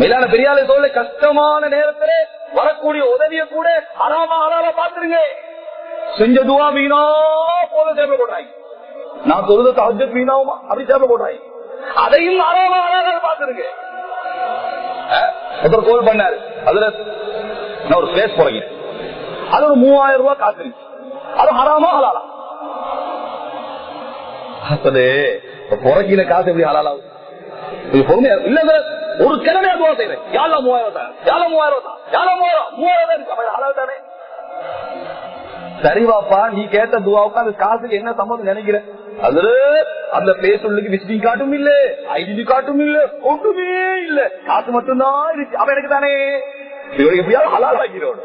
மேலான பெரியாலை சொல்ல கஷ்டமான நேரத்துல வரக்கூடிய உதவிய கூட அறாம அறாம பாத்துருங்க செஞ்ச துவா வீணா போல சேவை போடுறாங்க நான் சொல்றது தஹஜ வீணாவுமா அப்படி சேவை போடுறாங்க அதையும் அறாம அறாம பாத்துருங்க ஒருத்தர் கோல் பண்ணாரு. அதுல நான் ஒரு பிளேஸ் போறேன் அது ஒரு மூவாயிரம் ரூபாய் காத்திருச்சு அது ஹராமா ஹலாலா. அது புறக்கின காசு எப்படி ஹலாலாகும் பொறுமையா இல்ல இல்ல, ஒரு கிழமையா துவா செய்யறேன் யாழ மூவாயிரம் தான். யாழ மூவாயிரம் தான். யாழ மூவாயிரம். மூவாயிரம் தான் இருக்கு. தானே? சரிவாப்பா நீ கேட்ட துவாவுக்கு அந்த காசுக்கு என்ன சம்பந்தம் நினைக்கிற? அதுல அந்த பேசுள்ளுக்கு விசிட்டிங் காட்டும் இல்ல ஐடி காட்டும் இல்ல ஒன்றுமே இல்ல. காசு மட்டும்தான் இருக்கு. அவன் எனக்கு தானே? இவருக்கு எப்படியாவது ஹலால் ஆக்கிறோம்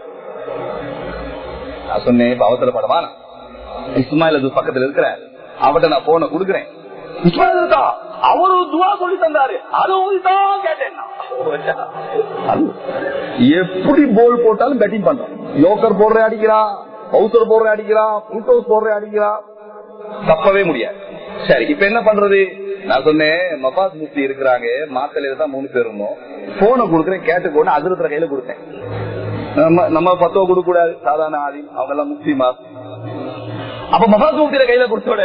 நான் சொன்னேன் இப்ப இஸ்மாயில் அது பக்கத்துல இருக்கிற அவட்ட நான் போன கொடுக்குறேன். அவரு துவா சொல்லி தந்தாரு. அது தான் கேட்டேன் எப்படி போல் போட்டாலும் பேட்டிங் பண்றான் யோக்கர் போடுற அடிக்கிறான் பவுசர் போடுற அடிக்கிறான் புல்டோஸ் போடுற அடிக்கிறான் தப்பவே முடியாது. சரி இப்ப என்ன பண்றது? நான் சொன்னேன் மபாஸ் முக்தி இருக்கிறாங்க மாத்தலையில தான் மூணு பேர் இருந்தோம். போனை கொடுக்குறேன் கேட்டுக்கோன்னு அதிரத்துல கையில கொடுத்தேன். நம்ம நம்ம பத்தோ கொடுக்க கூடாது சாதாரண ஆதி அவங்க எல்லாம் முஸ்லீமா? அப்ப மபாஸ் முக்தியில கையில கொடுத்தோட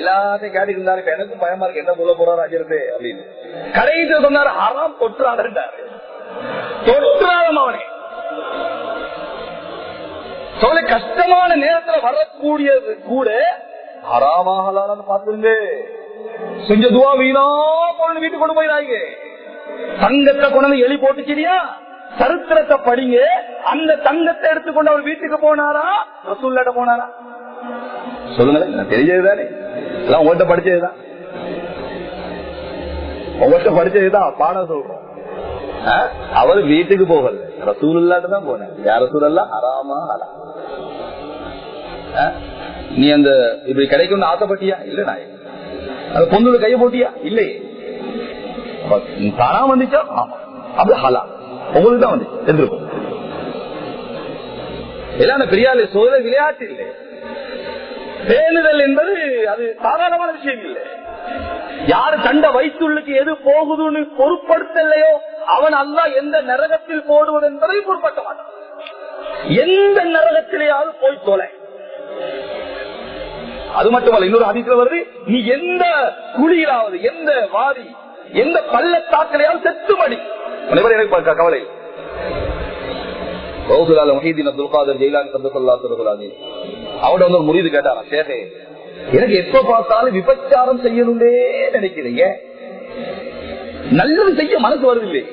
எல்லாத்தையும் கேட்டுட்டு இருந்தாரு. எனக்கும் பயமா இருக்கு. என்ன சொல்ல போறாரு அஜிரது அப்படின்னு. கடைசியில் சொன்னாரு அறாம் தொற்றாடுன்றாரு தொற்றாதம் அவனே. சொல்ல கஷ்டமான நேரத்துல வரக்கூடியது கூட ஹராமாகலான்னு பாத்துருங்க செஞ்ச துவா வீணா கொண்டு வீட்டுக்கு கொண்டு போயிடாங்க தங்கத்தை கொண்டு வந்து எலி போட்டுச்சிரியா சரித்திரத்தை படிங்க. அந்த தங்கத்தை எடுத்துக்கொண்டு அவர் வீட்டுக்கு போனாரா? ரசூல்லாட்ட போனாரா? சொல்லுங்களேன் எனக்கு தெரிஞ்சதுதானே. எல்லாம் உங்கள்கிட்ட படிச்சதுதான். உங்கள்கிட்ட படிச்சதுதான் பாடம் சொல்றோம். அவர் வீட்டுக்கு போகல. ரசூலுல்லாட்டு தான் போனேன். யார் சூழல்ல அறாமா ஹலா. நீ அந்த இப்படி கிடைக்கும்னு ஆசைப்பட்டியா? இல்ல நான் அந்த பொண்ணுல கைய போட்டியா? இல்லையே. தானா வந்துச்சா? ஆமா. அது ஹலா. உங்களுக்கு தான் வந்துச்சு. எதிர்க்கும் எல்லாம் பெரியாள் சோதனை விளையாட்டு இல்லை பேணுதல் என்பது அது சாதாரணமான விஷயம் இல்லை யாரு கண்ட வயிற்றுள்ளுக்கு எது போகுதுன்னு பொருட்படுத்தலையோ அவன் அல்ல எந்த நரகத்தில் போடுவது என்பதை பொருட்படுத்த மாட்டான். எந்த நரகத்திலேயாவது போய் தொலை. அது மட்டுமல்ல இன்னொரு அதிகம் வருது நீ எந்த குழியிலாவது எந்த வாரி எந்த பள்ளத்தாக்கிலையாவது செத்து மடி எனக்கு கவலை கௌசுலால முஹீதீன் அப்துல் காதர் ஜெயிலான் கொள்ளா சொல்லுகிறாங்க அவட வந்து ஒரு முறிது கேட்டாரா? சேகே எனக்கு எப்ப பார்த்தாலும் விபச்சாரம் செய்யணும்னே நினைக்கிறீங்க? நல்லது செய்ய மனசு வருதில்லை.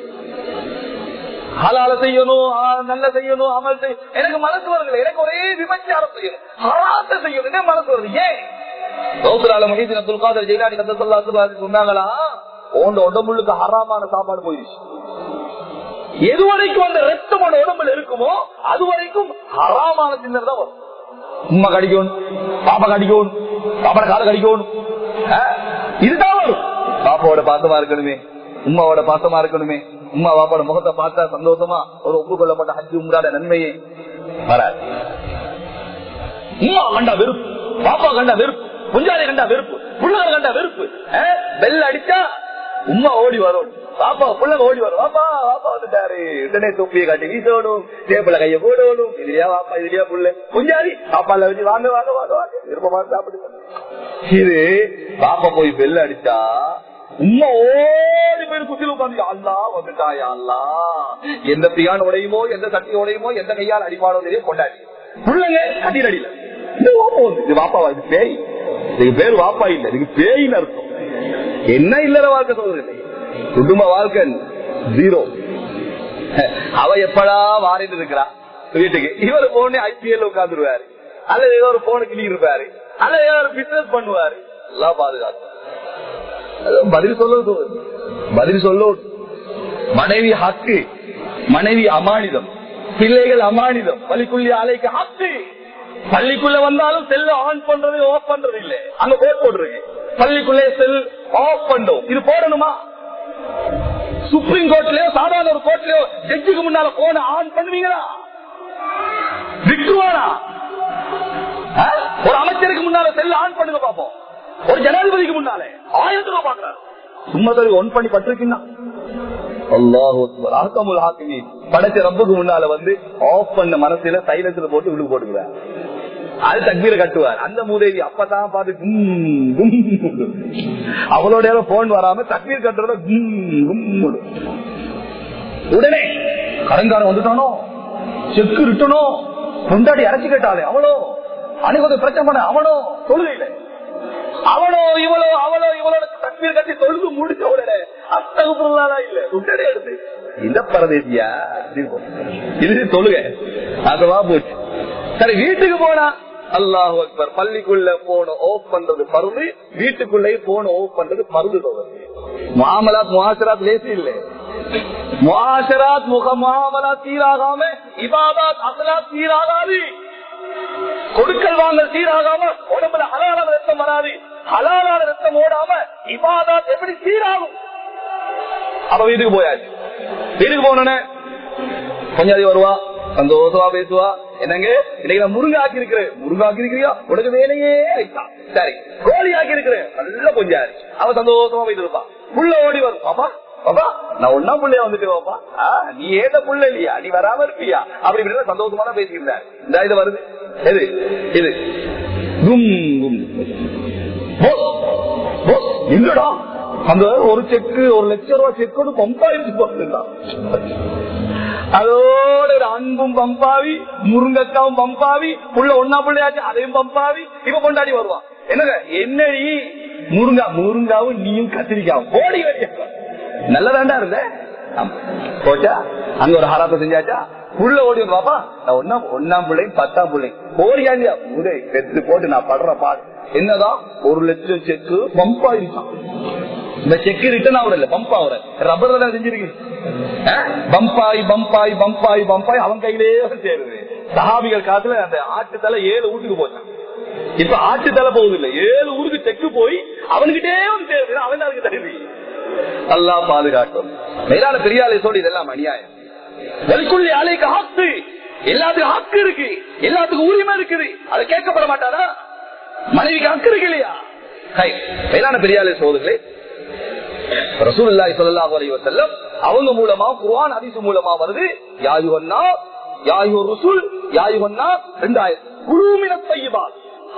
ஹலால செய்யணும் நல்ல செய்யணும் அமல் செய்யணும் எனக்கு மனசு வருதில்லை. எனக்கு ஒரே விபச்சாரம் செய்யணும். ஹராத்த செய்யணும். மனசு வருது? ஏன்? கௌசுலால முஹீதீன் அப்துல் காதர் ஜெயிலானி கந்தசல்லா சொன்னாங்களா? உன் உடம்புக்கு ஹராமான சாப்பாடு போயிடுச்சு எது வரைக்கும் அந்த ரத்தம் உடம்புல இருக்குமோ அது வரைக்கும் ஹராமான சின்ன தான் வரும். உம்மா கடிக்கணும் பாப்பா கடிக்கணும் பாப்பாட கால கடிக்கணும். இதுதான் வரும் பாப்பாவோட பாசமா இருக்கணுமே உம்மாவோட பாசமா இருக்கணுமே உம்மா பாப்பாவோட முகத்தை பார்த்தா சந்தோஷமா ஒரு ஒப்புக்கொள்ளப்பட்ட ஹஜ்ஜி உங்களோட நன்மையே. வராது. உம்மா கண்டா வெறுப்பு பாப்பா கண்டா வெறுப்பு குஞ்சாலை கண்டா வெறுப்பு புள்ளாறு கண்டா வெறுப்பு பெல் அடிச்சா உம்மா ஓடி வரும். பாப்பா புள்ளங்க ஓடி வரும். பாப்பா வாப்பா வந்துட்டாரு. உடனே தொப்பியை காட்டி வீசணும் டேபிள கைய போடணும். இதுலயா வாப்பா இதுலயா புள்ள? குஞ்சாரி பாப்பால வச்சு வாங்க வாங்க வாங்க வாங்க. விருப்பமா சாப்பிடுங்க இது பாப்பா போய் பெல் அடிச்சா உம்மா ஓடி போய் குத்தில உட்காந்து அல்லா வந்துட்டாயா அல்லா. எந்த பிரியாண உடையுமோ எந்த சட்டி உடையுமோ எந்த கையால் அடிப்பானோ தெரியும் கொண்டாடி புள்ளங்க கட்டில் அடியில இது வாப்பா வந்து இது வாப்பாவா இது பேய். இதுக்கு பேர் வாப்பா இல்ல இதுக்கு பேயின்னு அர்த்தம். என்ன இல்லற வாழ்க்கை சொல்றது குடும்ப வாழ்க்கை ஜீரோ அவ எப்படா வாரிட்டு இருக்கிறா? வீட்டுக்கு. இவர் போன ஐபிஎல் உட்காந்துருவாரு அல்லது ஏதோ ஒரு போன கிளி இருப்பாரு. அல்லது ஏதோ ஒரு பிசினஸ் பண்ணுவாரு. எல்லாம் பாதுகாப்பு. பதில் சொல்ல பதில் சொல்ல மனைவி ஹக்கு. மனைவி அமானிதம். பிள்ளைகள் அமானிதம். பள்ளிக்குள்ளி அலைக்கு ஹக்கு. பள்ளிக்குள்ள வந்தாலும் செல்ல ஆன் பண்றது ஆஃப் பண்றது இல்ல. அங்க போர் போடுறீங்க பள்ளிக்குள்ளே செல் ஆஃப் பண்ணும் இது போடணுமா? சுப்ரீம் கோர்ட்லயோ சாதாரண ஒரு கோர்ட்லயோ ஜட்ஜுக்கு முன்னால போன ஆன் பண்ணுவீங்களா? விட்டுருவானா? ஒரு அமைச்சருக்கு முன்னால செல்ல ஆன் பண்ணுங்க பாப்போம். ஒரு ஜனாதிபதிக்கு முன்னாலே ஆயிரத்தி ரூபாய் பாக்குறாரு. சும்மா சரி ஒன் பண்ணி பட்டிருக்கீங்கன்னா. படைச்ச ரப்புக்கு முன்னால வந்து ஆஃப் பண்ண மனசுல சைலன்ஸ்ல போட்டு உள்ளுக்கு போட்டுக்கிறேன் அது தக்பீரை கட்டுவார். அந்த மூதேவி அப்பதான் பார்த்து கும், கும். அவளோட போன் வராம தக்பீர் கட்டுறத கும், கும். உடனே கடன்காரன் வந்துட்டானோ? செக்கு இருட்டனோ கொண்டாடி அரைச்சு கேட்டாலே அவளோ? அணுகுது பிரச்சனை பண்ண அவனோ? தொழுகையில. அவனோ இவளோ அவளோ இவளோட தக்பீர் கட்டி தொழுது முடிச்ச உடனே அத்தகுப்புறா இல்ல உடனே எடுத்து இந்த பரதேசியா இது தொழுக. அதுவா போச்சு. சரி வீட்டுக்கு போனா? அல்லாஹ் அக்பர். பள்ளிக்குள்ள போன ஓப் பண்றது பருந்து வீட்டுக்குள்ளே போன ஓப் பண்றது பருந்து மாமலாத் முஹாசராத் லேசி இல்லை. முஹாசராத் முக மாமலா சீராகாம இபாதாத் அசலா சீராகாது. கொடுக்கல் வாங்கல் சீராகாம உடம்புல ஹலாலான ரத்தம் வராது. ஹலாலான ரத்தம் ஓடாம இபாதாத் எப்படி சீராகும்? அப்ப வீட்டுக்கு போயாச்சு. வீட்டுக்கு போனோன்னு கொஞ்சம் வருவா? சந்தோஷமா பேசுவா? என்னங்க? இன்னைக்கு நான் முருங்கை ஆக்கி இருக்கிறேன் முருங்காக்கி இருக்கிறியா உனக்கு வேலையே வைத்தான் சரி கோழி ஆக்கி இருக்கிறேன் நல்ல கொஞ்சம் அவன் சந்தோஷமா போயிட்டு புள்ள ஓடி வரும். பாப்பா பாப்பா நான் ஒன்னா புள்ளைய வந்துட்டு பாப்பா. நீ ஏத புள்ள இல்லையா? நீ வராம இருப்பியா? அப்படி இப்படி சந்தோஷமா தான் பேசியிருந்தார் இந்த இது வருது. எது இது. கும் கும். இல்லடா. அந்த ஒரு செக்கு ஒரு லட்சம் ரூபாய் செக்கோடு பம்பாயிருச்சு போட்டுருந்தான். அதோட ஒரு அன்பும் பம்பாவி முருங்கக்காவும் பம்பாவி புள்ள ஒன்னா பிள்ளையாச்சு அதையும் பம்பாவி. இப்ப கொண்டாடி வருவான் என்னங்க? என்னடி? முருங்கா முருங்காவும் நீயும் கத்திரிக்காவும். ஓடி நல்லதாண்டா இருந்த? போச்சா? அங்க ஒரு ஹராத்த செஞ்சாச்சா? புள்ள ஓடி பாப்பா நான் ஒன்னா ஒன்னாம் பிள்ளையும் பத்தாம் பிள்ளையும். ஓடியாண்டியா இல்லையா? உதய பெத்து போட்டு நான் படுற பாடு. என்னதான்? ஒரு லட்சம் செக்கு பம்பாயிருக்கான் இந்த செக்கு ரிட்டர்ன் ஆகுற இல்ல பம்ப் ஆகுற ரப்பர் தானே செஞ்சிருக்கு? பம்பாய் பம்பாய் பம்பாய் பம்பாய் அவன் கையிலேயே வந்து சேருது. சஹாபிகள் காலத்துல அந்த ஆட்டு தலை ஏழு வீட்டுக்கு போச்சான் இப்ப ஆட்டு தலை போகுது இல்ல ஏழு ஊருக்கு செக்கு போய் அவனுக்கிட்டே வந்து சேருது. அவன் தான் அதுக்கு தருவி அல்லா பாதுகாக்கும். மேலான பெரியாலை சொல்லி இதெல்லாம் அநியாயம். வெளிக்குள்ளி ஆலைக்கு ஹாக்கு. எல்லாத்துக்கும் ஹக்கு இருக்கு. எல்லாத்துக்கும் உரிமை இருக்குது. அதை கேட்கப்பட மாட்டாரா மனைவிக்கு அக்கு இருக்கு இல்லையா? ஹை, மேலான பெரியாலை சோதர்களே ரசூலுல்லாஹி ஸல்லல்லாஹு அவங்க மூலமா குருவான் அதிசு மூலமா வருது. யாயுவன்னா யாயு ரசூல் யாயுவன்னா ரெண்டாயிரம் குழுமின பையபா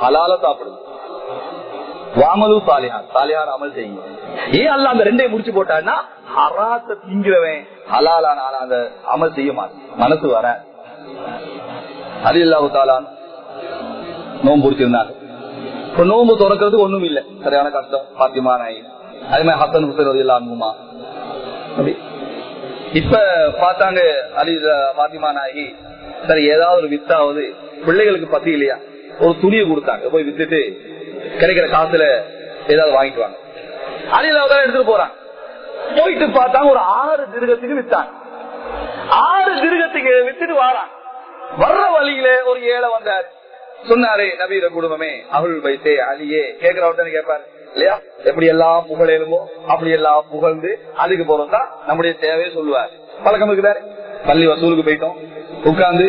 ஹலால சாப்பிடுது வாமலு தாலியார் சாலிஹான் அமல் செய்யுங்க. ஏன் அல்ல அந்த ரெண்டையும் முடிச்சு போட்டான்னா ஹராத்த திங்கிறவன் ஹலாலான நான் அந்த அமல் செய்ய மாட்டான். மனசு வர. அது இல்லாஹு தாலான் நோம்பு பிடிச்சிருந்தாங்க இப்ப நோம்பு திறக்கிறதுக்கு ஒண்ணும் இல்லை சரியான கஷ்டம். பாத்தியமான நாய் அதே மாதிரி ஹசன் ஹுசைன் ரதி இல்லாமுமா அப்படி. இப்ப பார்த்தாங்க அலி பாத்திமா நாயகி சரி ஏதாவது ஒரு வித்தாவது பிள்ளைகளுக்கு பத்தி இல்லையா? ஒரு துணியை கொடுத்தாங்க போய் வித்துட்டு கிடைக்கிற காசுல ஏதாவது வாங்கிட்டு வாங்க. அலில எடுத்துட்டு போறாங்க போயிட்டு பார்த்தாங்க ஒரு ஆறு திருகத்துக்கு வித்தாங்க. ஆறு திருகத்துக்கு வித்துட்டு வாராங்க வர்ற வழியில ஒரு ஏழை வந்தார். சொன்னாரு நபீர குடும்பமே அவள் வைத்தே அலியே. கேக்குறவர்தானே கேட்பாரு இல்லையா? எப்படி எல்லாம் புகழேலுமோ அப்படி எல்லாம் புகழ்ந்து அதுக்கு போறோம் தான் நம்முடைய தேவையை சொல்லுவார். பழக்கம் இருக்குதாரு பள்ளி வசூலுக்கு போயிட்டோம். உட்கார்ந்து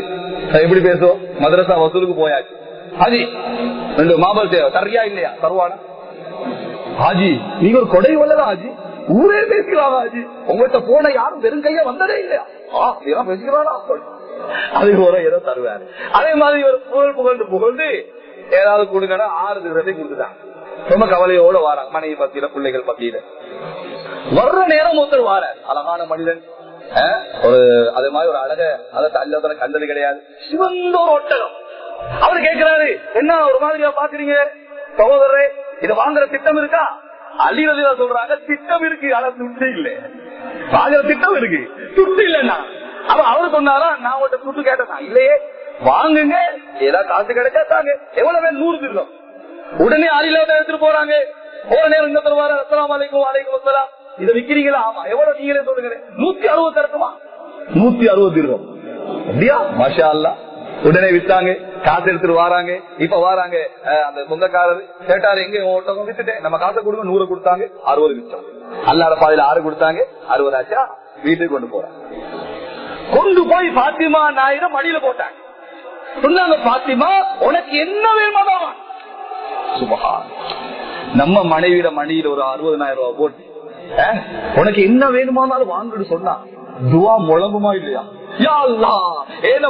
எப்படி பேசுவோம்? மதரசா வசூலுக்கு போயாச்சு. ஹாஜி ரெண்டு மாபல் தேவை. சரியா இல்லையா? தருவானா ஹாஜி நீங்க ஒரு கொடை வல்லதா ஹாஜி? ஊரே பேசிக்கலாம் ஹாஜி? உங்கள்கிட்ட போன யாரும் வெறும் வந்ததே இல்லையா? ஆ இதெல்லாம் பேசிக்கிறானா அதுக்கு ஒரு ஏதோ தருவாரு. அதே மாதிரி ஒரு புகழ் புகழ்ந்து புகழ்ந்து ஏதாவது கொடுங்கன்னா ஆறு திருடத்தை கொடுத்துட்டாங்க. ரொம்ப கவலையோட வாராங்க மனைவி பத்தியில பிள்ளைகள் பத்தியில வர்ற நேரம் ஒருத்தர் வார அழகான மனிதன். ஒரு அது மாதிரி ஒரு அழக அதை தள்ளத்தன கண்டது கிடையாது. சிவந்த ஒரு ஒட்டகம். அவரு கேட்கிறாரு என்ன ஒரு மாதிரியா பாக்குறீங்க? சகோதரரே இத வாங்குற திட்டம் இருக்கா? அழிவதில சொல்றாங்க திட்டம் இருக்கு ஆனா துட்டு இல்ல. வாங்குற திட்டம் இருக்கு துட்டு இல்லன்னா. அவ அவரு சொன்னாரா நான் உங்கள்கிட்ட துட்டு கேட்டேன். இல்லையே வாங்குங்க. ஏதாவது காசு கிடைச்சா தாங்க. எவ்வளவு நூறு திருந்தோம் உடனே அழில எடுத்துட்டு போறாங்க. ஒரு நேரம் இந்த தருவாரு. அஸ்லாம் வலைக்கும் வலைக்கும் வசலாம் இதை விக்கிறீங்களா? ஆமா. எவ்வளவு நீங்களே சொல்லுங்க நூத்தி அறுபது இருக்குமா நூத்தி அறுபது இருக்கும். அப்படியா? மாஷா அல்லா உடனே வித்தாங்க. காசு எடுத்துட்டு வராங்க. இப்ப வராங்க. அந்த சொந்தக்காரர் கேட்டாரு எங்க ஒருத்தவங்க வித்துட்டேன். நம்ம காசை கொடுங்க நூறு கொடுத்தாங்க. அறுபது வித்தோம். அல்லாட பாதையில ஆறு கொடுத்தாங்க. அறுபது ஆச்சா? வீட்டுக்கு கொண்டு போறாங்க. கொண்டு போய் பாத்திமா நாயிரம் மடியில போட்டாங்க. சொன்னாங்க பாத்திமா உனக்கு என்ன வேணுமா நம்ம மனைவியிட மணியில ஒரு அறுபதனாயிரம் ரூபாய் போட்டு உனக்கு என்ன வேணுமானாலும் வாங்கன்னு சொன்னா துவா முழங்குமா இல்லையா? யா ஏன்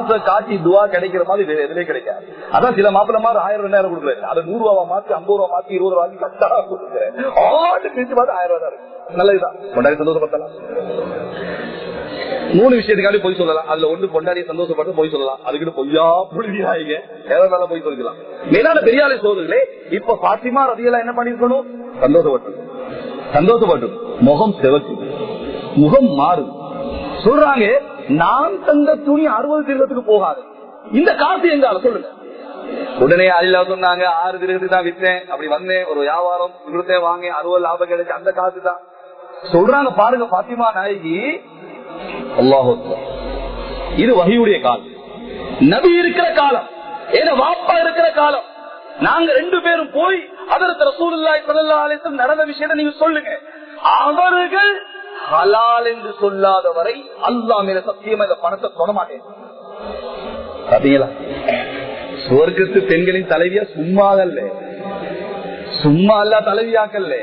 இது காட்டி துவா கிடைக்கிற மாதிரி வேற எதுலயும் கிடைக்காது. அதான் சில மாப்பிள்ள மாதிரி ஆயிரம் ரெண்டாயிரம் கொடுக்குறேன். அதை நூறு ரூபா மாத்தி ஐம்பது ரூபா மாத்தி இருபது ரூபா மாத்தி கொடுக்குறேன். ஆட்டு பிரிச்சு பார்த்து ஆயிரம் ரூபாய் நல்லதுதான். கொண்டாடி மூணு விஷயத்துக்காண்டி போய் சொல்லலாம். அதுல ஒண்ணு பொண்டாடிய சந்தோஷப்பட்டு போய் சொல்லலாம். அதுக்கு பொய்யா புழுதியாயிங்க எதை போய் சொல்லிக்கலாம். மேலான பெரியாலை சோதர்களே இப்ப பாத்திமா ரதியெல்லாம் என்ன பண்ணிருக்கணும்? சந்தோஷப்பட்டு. சந்தோஷப்பட்டு. முகம் செவக்கு முகம் மாறும் சொல்றாங்க நான் தந்த துணி அறுபது திருகத்துக்கு போகாது. இந்த காசு எங்கால? சொல்லுங்க. உடனே அல்லா சொன்னாங்க ஆறு திருகத்துக்கு தான் வித்தேன். அப்படி வந்தேன். ஒரு வியாபாரம் கொடுத்தேன் வாங்க அறுபது லாபம் கிடைச்சு அந்த காசு தான் சொல்றாங்க பாருங்க பாத்திமா நாயகி அல்லாஹ் இது வகையுடைய காலம். நபி இருக்கிற காலம். ஏன்னா வாப்பா இருக்கிற காலம். நாங்க ரெண்டு பேரும் போய் அதற்கு ரசூலுல்லாஹி ஸல்லல்லாஹு அலைஹி நடந்த விஷயத்தை நீங்க சொல்லுங்க. அவர்கள் ஹலால் என்று சொல்லாத வரை அல்லா மேல சத்தியமா இந்த பணத்தை தொட மாட்டேன். பாத்தீங்களா? சுவர்க்கத்து பெண்களின் தலைவியா சும்மாகல்ல சும்மா அல்ல தலைவியாக்கல்ல.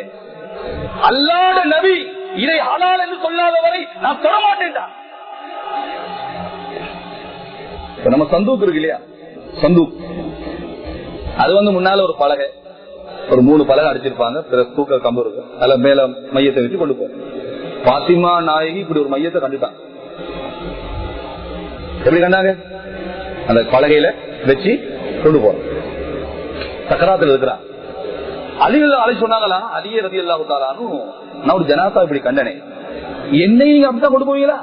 அல்லாத நபி இதை ஹலால் என்று சொல்லாத வரை நான் தொடமாட்டேன் இப்ப நம்ம சந்தூக் இருக்கு இல்லையா? சந்தூக். அது வந்து முன்னால ஒரு பலகை. ஒரு மூணு பலகை அடிச்சிருப்பாங்க. தூக்க கம்பு இருக்கு. அதுல மேல மையத்தை வச்சு கொண்டு போகும். பாத்திமா நாயகி இப்படி ஒரு மையத்தை கண்டுட்டாங்க எப்படி கண்டாங்க? அந்த பலகையில வச்சு கொண்டு போறோம் சக்கராத்துல இருக்கிறான். அழிவுல அலை சொன்னாங்களா? அதிக ரதி அல்லாஹாலும் நான் ஒரு ஜனாசா இப்படி கண்டனே. என்னை நீங்க அப்படித்தான் கொண்டு போவீங்களா?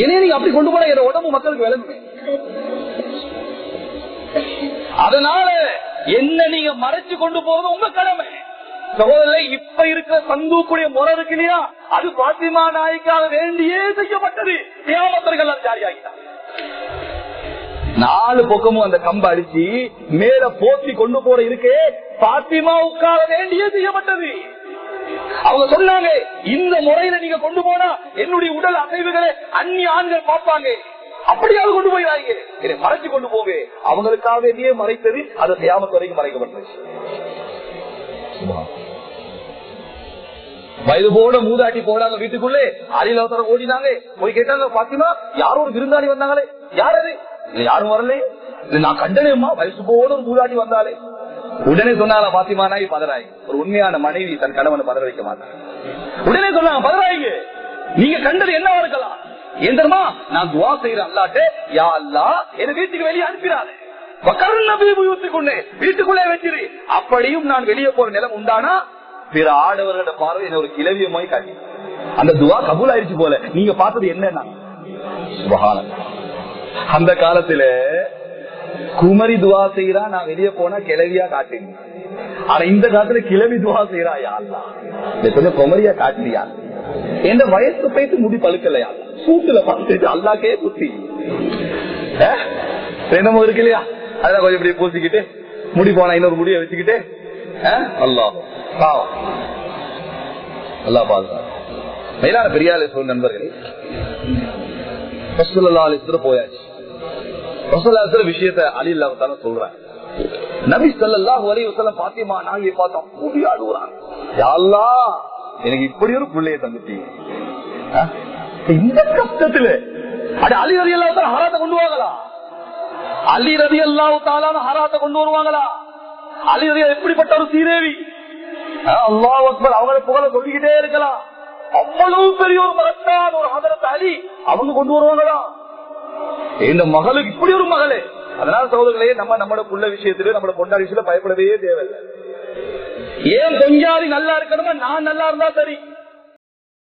என்னைய நீங்க அப்படி கொண்டு போன என் உடம்பு மக்களுக்கு விளங்குமே. அதனால என்ன நீங்க மறைச்சு கொண்டு போறது உங்க கடமை. சகோதரரை இப்ப இருக்கிற சந்தூக்குடைய முறை இருக்கு இல்லையா? அது பாத்திமா நாய்க்காக வேண்டியே செய்யப்பட்டது. தியாமத்தர்கள் ஜாரியாகிட்டான் நாலு பக்கமும் அந்த கம்ப அடிச்சு மேல போத்தி கொண்டு போற இருக்கே பாத்திமா உட்கார வேண்டிய செய்யப்பட்டது. அவங்க சொன்னாங்க இந்த முறையில நீங்க கொண்டு போனா என்னுடைய உடல் அசைவுகளை அந்நிய ஆண்கள் பார்ப்பாங்க. அப்படியாவது கொண்டு போயிடாங்க இதை மறைச்சு கொண்டு போங்க. அவங்களுக்காக வேண்டியே மறைத்தது அது தியாமத்து வரைக்கும் மறைக்கப்பட்டது வயது போட மூதாட்டி போனாங்க வீட்டுக்குள்ளே. அடியில் ஓடினாங்க. போய் கேட்டாங்க பாத்திமா யாரோ ஒரு விருந்தாளி வந்தாங்களே. யார் அது? யாரும் வரல? நான் கண்டனேம்மா. வயசு போட ஒரு மூதாட்டி வந்தாலே. உடனே சொன்னால பாத்திமானாய் பதராய் பதறாய். ஒரு உண்மையான மனைவி தன் கணவனை பதற வைக்க மாட்டாங்க உடனே சொன்னாங்க பதறாய்ங்க நீங்க கண்டது என்ன இருக்கலாம் ஏன் நான் துவா செய்யறேன் அல்லாட்டு யா அல்லா என் வீட்டுக்கு வெளியே அனுப்பினாரு வீட்டுக்குள்ளே வச்சிரு அப்படியும் நான் வெளியே போற நிலம் உண்டானா? பிற ஆடவர்களோட பார்வை என்ன ஒரு கிளவியமாய் காட்டி. அந்த துவா கபூல் ஆயிடுச்சு போல. நீங்க பார்த்தது என்னன்னா? அந்த காலத்துல குமரி துவா செய்யறா நான் வெளியே போனா கிளவியா காட்டுங்க ஆனா இந்த காலத்துல கிளவி துவா செய்யறா யாருலா கொஞ்சம் குமரியா காட்டுறியா எந்த வயசு பேசி முடி பழுக்கலையா? சூட்டுல பார்த்துட்டு அல்லாக்கே குத்தி என்னமோ இருக்கு இல்லையா? அதெல்லாம் கொஞ்சம் இப்படி பூசிக்கிட்டு முடி போனா இன்னொரு முடிய வச்சுக்கிட்டு அஹ்? அல்லாஹ். அல்லா பாதுகாப்பு மேலான பெரியாலே சொல் நண்பர்களே போயாச்சு. ரசூலுல்லாஹி விஷயத்தை அலி அல்லாஹ் சொல்றேன் நபி ஸல்லல்லாஹு அலைஹி வஸல்லம் பாத்திமா நாயை பார்த்தா கூடி அழுகுறாங்க யா அல்லாஹ் எனக்கு இப்படி ஒரு பிள்ளைய தந்துட்டீங்க இந்த கஷ்டத்துல அட அலி ரதி அல்லாஹ் ஹராத்த கொண்டு வாங்களா அலி ரதி அல்லாஹ் தாலான ஹராத்த கொண்டு வருவாங்களா? அலி ரதி எப்படிப்பட்ட ஒரு சீதேவி அல்லாஹ் அக்பர் அவங்களை புகழ சொல்லிக்கிட்டே இருக்கலாம். அவ்வளவு பெரிய ஒரு மகத்தான் ஒரு ஆதரத்தை அலி. அவங்க கொண்டு வருவாங்களா? இந்த மகளுக்கு இப்படி ஒரு மகளே. அதனால சோதர்களே நம்ம நம்மளோட புள்ள விஷயத்துல நம்மளோட பொண்டாடி விஷயத்துல பயப்படவே தேவையில்லை. ஏன் கொஞ்சாதி நல்லா இருக்கணுமா? நான் நல்லா இருந்தா சரி.